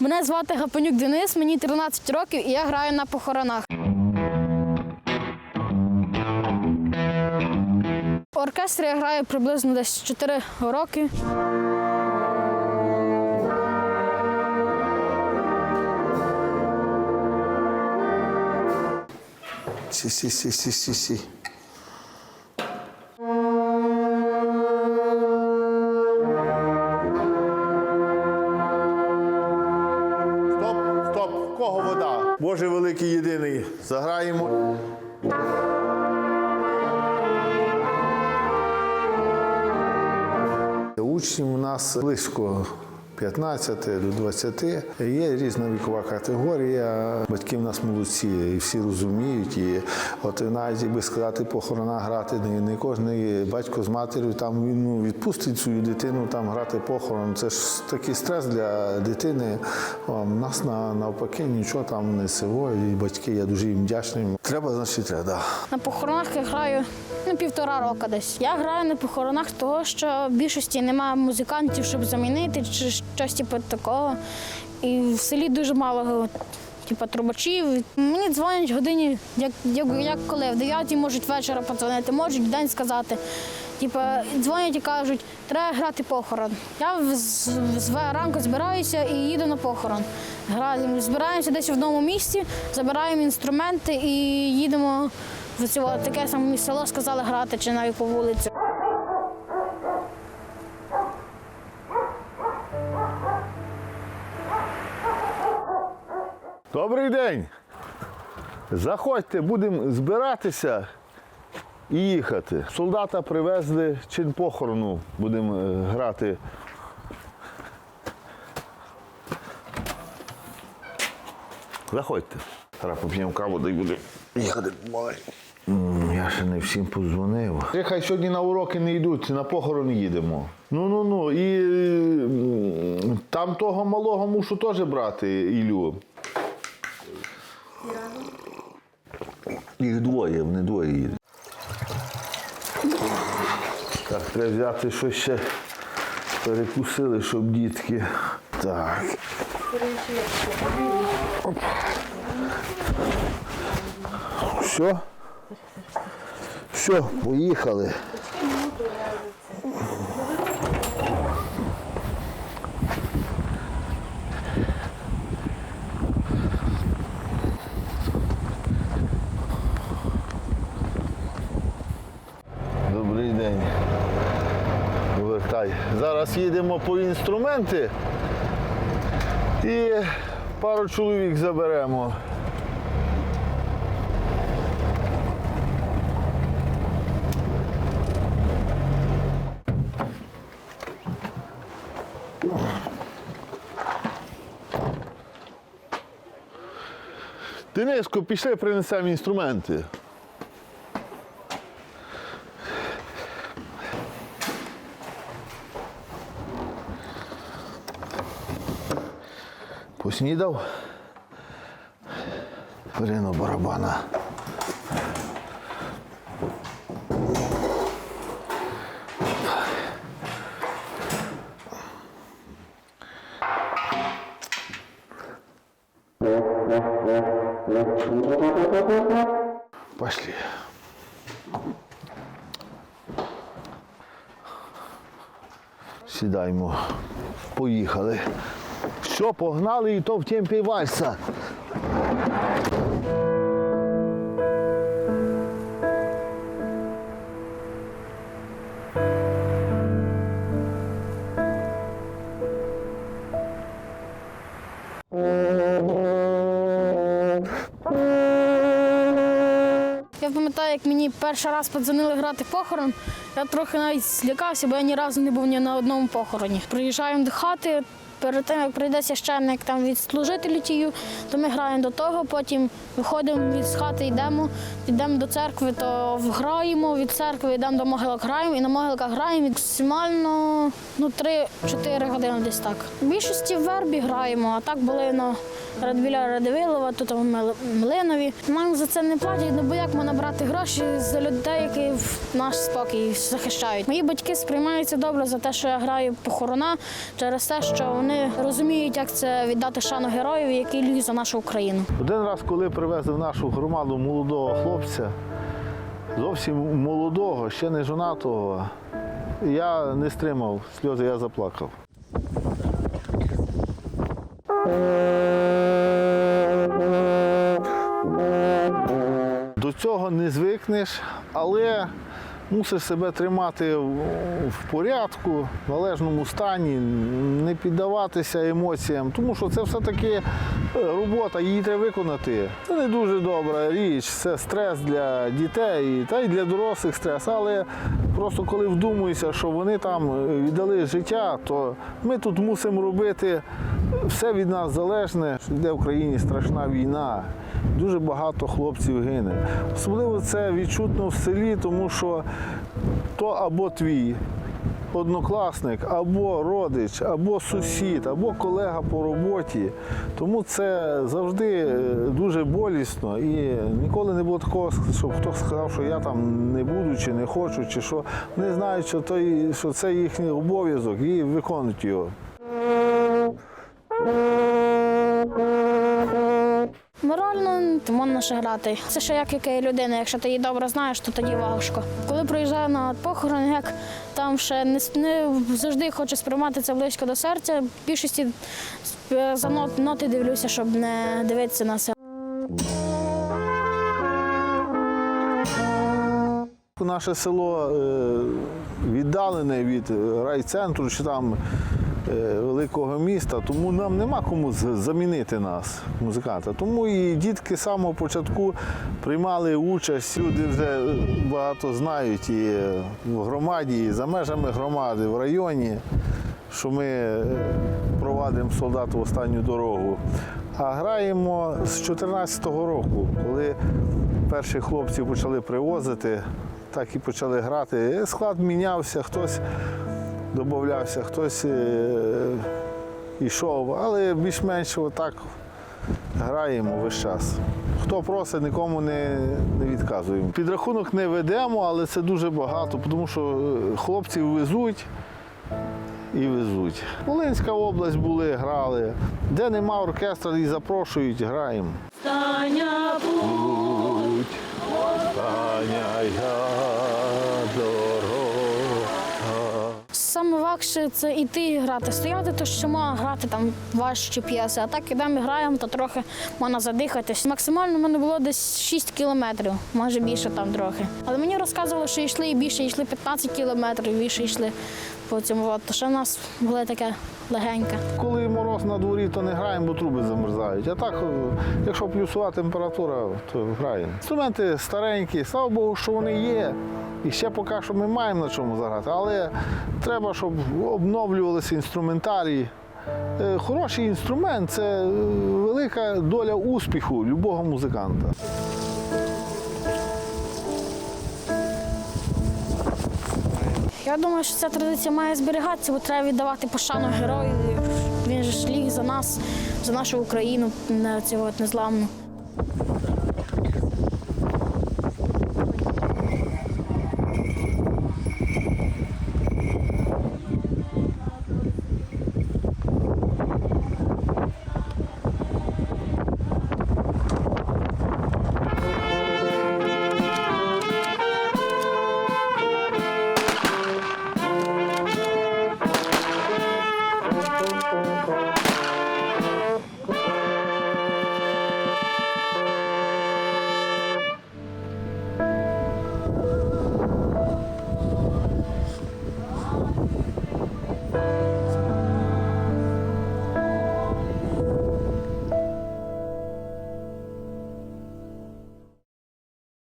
Мене звати Гапонюк Денис, мені 13 років і я граю на похоронах. В оркестрі я граю приблизно десь 4 роки. Сі, Заграємо. Учнів у нас близько 15 до 20. Є різна вікова категорія. Батьки в нас молодці, і всі розуміють. І от навіть якби сказати похорона грати, не, не кожен батько з матір'ю там він ну, відпустить свою дитину там грати похорон. Це ж такий стрес для дитини. У нас на, навпаки нічого там не сило, і батьки, я дуже їм вдячний. Треба, значить, треба. На похоронах я граю ну, півтора року десь. Я граю на похоронах того, що в більшості немає музикантів, щоб замінити чи щось типу такого. І в селі дуже мало типу, трубачів. Мені дзвонять годині, як, як, як коли, в 9 можуть вечора подзвонити, можуть в день сказати. Типу, дзвонять і кажуть, треба грати похорон. Я з, з ранку збираюся і їду на похорон. Граємо, збираємося десь в одному місці, забираємо інструменти і їдемо цього таке саме село, сказали грати чи навіть по вулиці. Добрий день. Заходьте, будемо збиратися і їхати. Солдата привезли чин похорону, будемо е, грати. Заходьте. Зараз поп'ємо каву, дай будемо їхати Я ще не всім подзвонив. Хай сьогодні на уроки не йдуть, на похорон їдемо. Ну ну ну. І там того малого мушу теж брати, Ілю. Їх двоє, вони двоє їдуть. Так, треба взяти щось ще перекусили, щоб дітки. Так. Оп. Все? Все, поїхали. Добрий день. Повертай. Зараз їдемо по інструменти і пару чоловік заберемо. Дениско, пішли принесемо інструменти. Поснідав. Блін, барабана. Пошли. Сідаємо. Поїхали. Все, погнали і то в темпі вальса. Як мені перший раз подзвонили грати похорон. Я трохи навіть злякався, бо я ні разу не був ні на одному похороні. Приїжджаємо до хати. Перед тим, як прийде священник там відслужити літію, то ми граємо до того, потім виходимо з хати, йдемо, йдемо до церкви, то граємо від церкви, йдемо до могилок, граємо і на могилках граємо максимально ну, 3-4 години десь так. В більшості в вербі граємо, а так були на Радбіля Радивилова, тут в Млинові. Нам за це не платять, ну бо як можна брати гроші за людей, які в наш спокій захищають. Мої батьки сприймаються добре за те, що я граю похорона, через те, що вони розуміють, як це віддати шану героїв, які лють за нашу Україну. Один раз, коли привезли в нашу громаду молодого хлопця, зовсім молодого, ще не жонатого, я не стримав сльози, я заплакав. До цього не звикнеш, але мусиш себе тримати в порядку, в належному стані, не піддаватися емоціям, тому що це все-таки е, робота, її треба виконати. Це не дуже добра річ, це стрес для дітей, та й для дорослих стрес. Але просто коли вдумуєшся, що вони там е, віддали життя, то ми тут мусимо робити все від нас залежне. Йде в Україні страшна війна. Дуже багато хлопців гине. Особливо це відчутно в селі, тому що то або твій однокласник, або родич, або сусід, або колега по роботі. Тому це завжди е, дуже болісно. І ніколи не було такого, щоб хтось сказав, що я там не буду, чи не хочу, чи що. Вони знають, що, той, що це їхній обов'язок і виконують його. Морально ти можна грати. Це ще як яка людина. Якщо ти її добре знаєш, то тоді важко. Коли приїжджаю на похорон, як там ще не, не завжди хочу сприймати це близько до серця. В більшості е, за нот, ноти дивлюся, щоб не дивитися на це. Наше село е, віддалене від райцентру чи там е, великого міста, тому нам нема кому замінити нас, музиканта. Тому і дітки з самого початку приймали участь. Люди вже багато знають і в громаді, і за межами громади, в районі, що ми е, провадимо солдат в останню дорогу. А граємо з 2014 року, коли перші хлопців почали привозити, так і почали грати. Склад мінявся, хтось додавався, хтось е, йшов, але більш-менш отак граємо весь час. Хто просить, нікому не, не відказуємо. Підрахунок не ведемо, але це дуже багато, тому що е, хлопців везуть і везуть. Волинська область були, грали. Де нема оркестра і запрошують, граємо. Путь, Таня, я Важче це іти грати. Стояти, то що можна грати там важчі п'єси. А так ідемо граємо, то трохи можна задихатись. Максимально в мене було десь 6 кілометрів, може більше там трохи. Але мені розказували, що йшли і більше, йшли 15 кілометрів, більше йшли по цьому. От. То ще в нас було таке легеньке. Коли мороз на дворі, то не граємо, бо труби замерзають. А так, е, якщо плюсова температура, то граємо. Інструменти старенькі, слава Богу, що вони є. І ще поки що ми маємо на чому заграти, але треба, щоб обновлювалися інструментарії. Е, Хороший інструмент це е, велика доля успіху любого музиканта. Я думаю, що ця традиція має зберігатися, бо треба віддавати пошану герою. Він же ж ліг за нас, за нашу Україну, цю незламну.